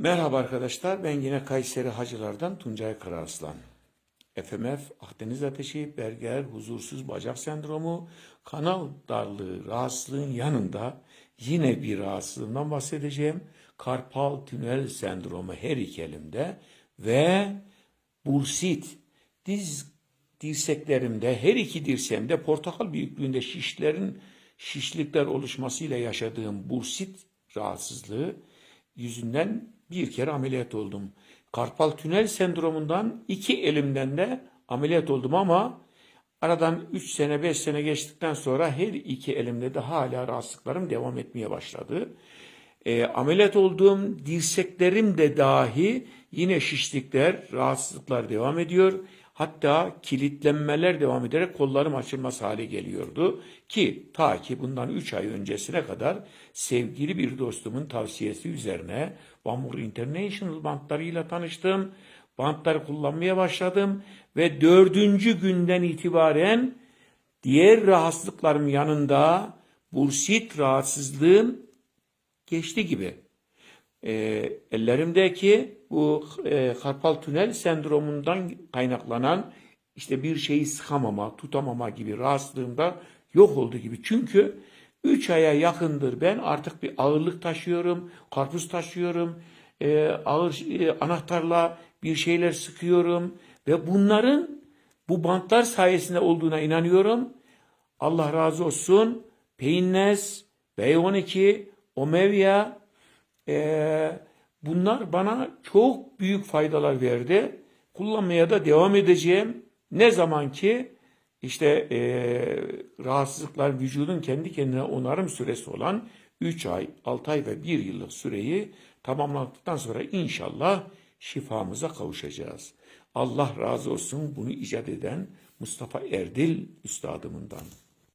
Merhaba arkadaşlar, ben yine Kayseri Hacılar'dan Tuncay Kararslan. FMF, Akdeniz ateşi, berger, huzursuz bacak sendromu, kanal darlığı, rahatsızlığın yanında yine bir rahatsızlığından bahsedeceğim. Karpal tünel sendromu her iki elimde ve bursit, diz dirseklerimde, her iki dirseğimde portakal büyüklüğünde şişlerin, şişlikler oluşmasıyla yaşadığım bursit rahatsızlığı yüzünden bir kere ameliyat oldum. Karpal tünel sendromundan iki elimden de ameliyat oldum ama aradan 3 sene 5 sene geçtikten sonra her iki elimde de hala rahatsızlıklarım devam etmeye başladı. E, ameliyat olduğum dirseklerim de dahi yine şişlikler, rahatsızlıklar devam ediyor. Hatta kilitlenmeler devam ederek kollarım açılmaz hale geliyordu. Ki ta ki bundan 3 ay öncesine kadar sevgili bir dostumun tavsiyesi üzerine Bambur International bantlarıyla tanıştım. Bantları kullanmaya başladım ve dördüncü günden itibaren diğer rahatsızlıklarım yanında bursit rahatsızlığım geçti gibi. E, ellerimdeki bu e, karpal tünel sendromundan kaynaklanan işte bir şeyi sıkamama, tutamama gibi rahatsızlığımda yok oldu gibi. Çünkü 3 aya yakındır ben artık bir ağırlık taşıyorum, karpuz taşıyorum, e, ağır e, anahtarla bir şeyler sıkıyorum ve bunların bu bantlar sayesinde olduğuna inanıyorum. Allah razı olsun. Peynes, B12, Omevya, ee, bunlar bana çok büyük faydalar verdi. Kullanmaya da devam edeceğim. Ne zaman ki işte e, rahatsızlıklar vücudun kendi kendine onarım süresi olan 3 ay, 6 ay ve 1 yıllık süreyi tamamladıktan sonra inşallah şifamıza kavuşacağız. Allah razı olsun bunu icat eden Mustafa Erdil üstadımından.